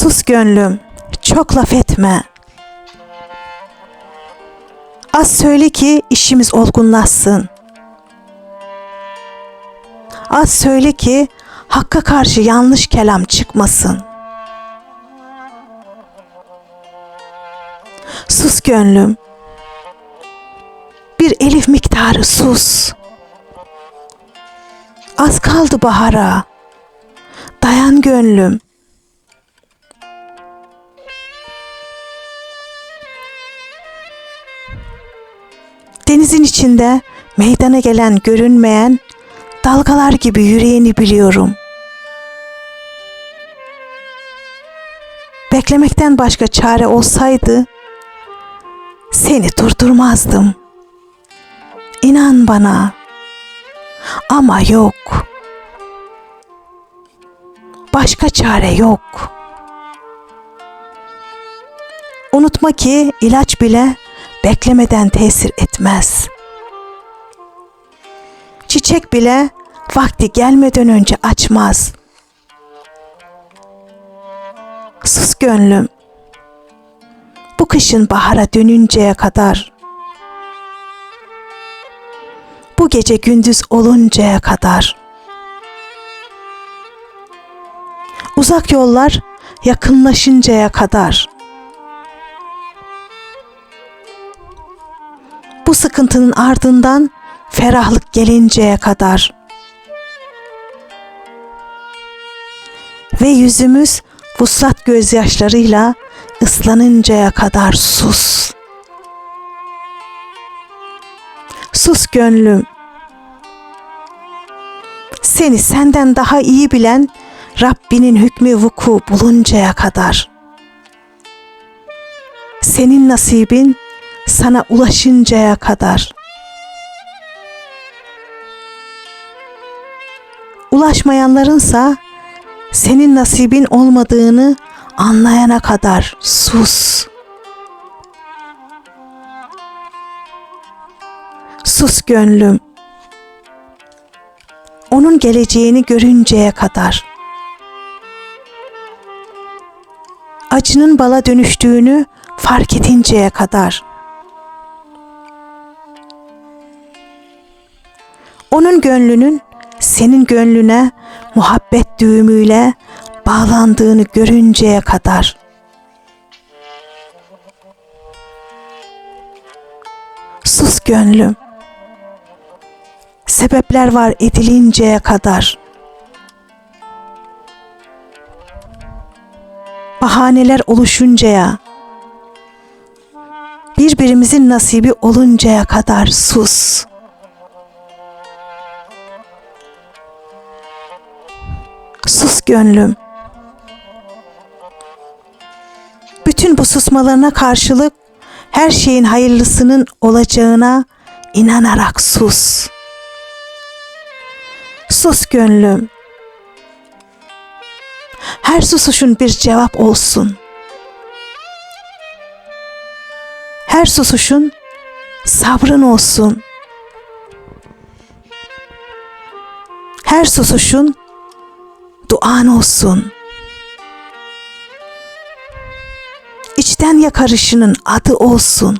Sus gönlüm, çok laf etme. Az söyle ki işimiz olgunlaşsın. Az söyle ki hakka karşı yanlış kelam çıkmasın. Sus gönlüm. Bir elif miktarı sus. Az kaldı bahara. Dayan gönlüm. Denizin içinde meydana gelen görünmeyen dalgalar gibi yüreğini biliyorum. Beklemekten başka çare olsaydı seni durdurmazdım. İnan bana. Ama yok. Başka çare yok. Unutma ki ilaç bile beklemeden tesir etmez. Çiçek bile vakti gelmeden önce açmaz. Sus gönlüm. Bu kışın bahara dönünceye kadar bu gece gündüz oluncaya kadar uzak yollar yakınlaşıncaya kadar sıkıntının ardından ferahlık gelinceye kadar ve yüzümüz vuslat gözyaşlarıyla ıslanıncaya kadar sus. Sus gönlüm. Seni senden daha iyi bilen Rabbinin hükmü vuku buluncaya kadar. Senin nasibin sana ulaşıncaya kadar. Ulaşmayanlarınsa senin nasibin olmadığını anlayana kadar sus. Sus gönlüm. Onun geleceğini görünceye kadar. Acının bala dönüştüğünü fark edinceye kadar. Onun gönlünün senin gönlüne muhabbet düğümüyle bağlandığını görünceye kadar. Sus gönlüm. Sebepler var edilinceye kadar. Bahaneler oluşuncaya, birbirimizin nasibi oluncaya kadar sus. Sus gönlüm. Bütün bu susmalarına karşılık her şeyin hayırlısının olacağına inanarak sus. Sus gönlüm. Her susuşun bir cevap olsun. Her susuşun sabrın olsun. Her susuşun duan olsun. İçten yakarışının adı olsun.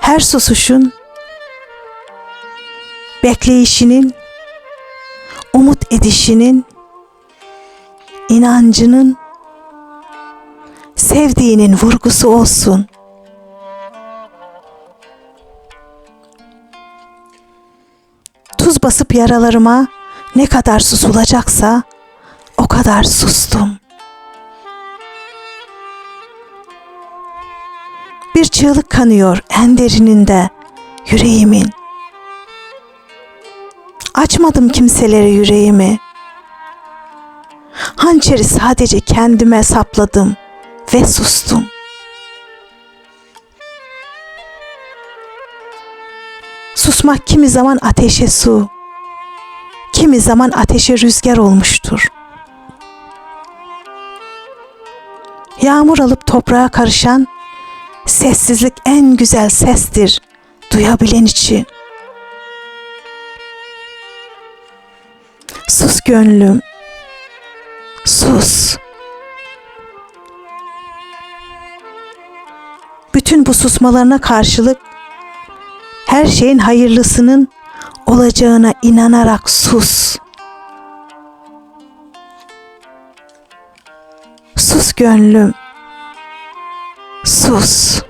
Her susuşun bekleyişinin, umut edişinin, inancının, sevdiğinin vurgusu olsun. Tuz basıp yaralarıma ne kadar susulacaksa o kadar sustum. Bir çığlık kanıyor en derininde yüreğimin. Açmadım kimselere yüreğimi. Hançeri sadece kendime sapladım ve sustum. Susmak kimi zaman ateşe su, kimi zaman ateşe rüzgar olmuştur. Yağmur alıp toprağa karışan sessizlik en güzel sestir duyabilen için. Sus gönlüm. Sus. Bütün bu susmalarına karşılık her şeyin hayırlısının olacağına inanarak sus. Sus gönlüm. Sus.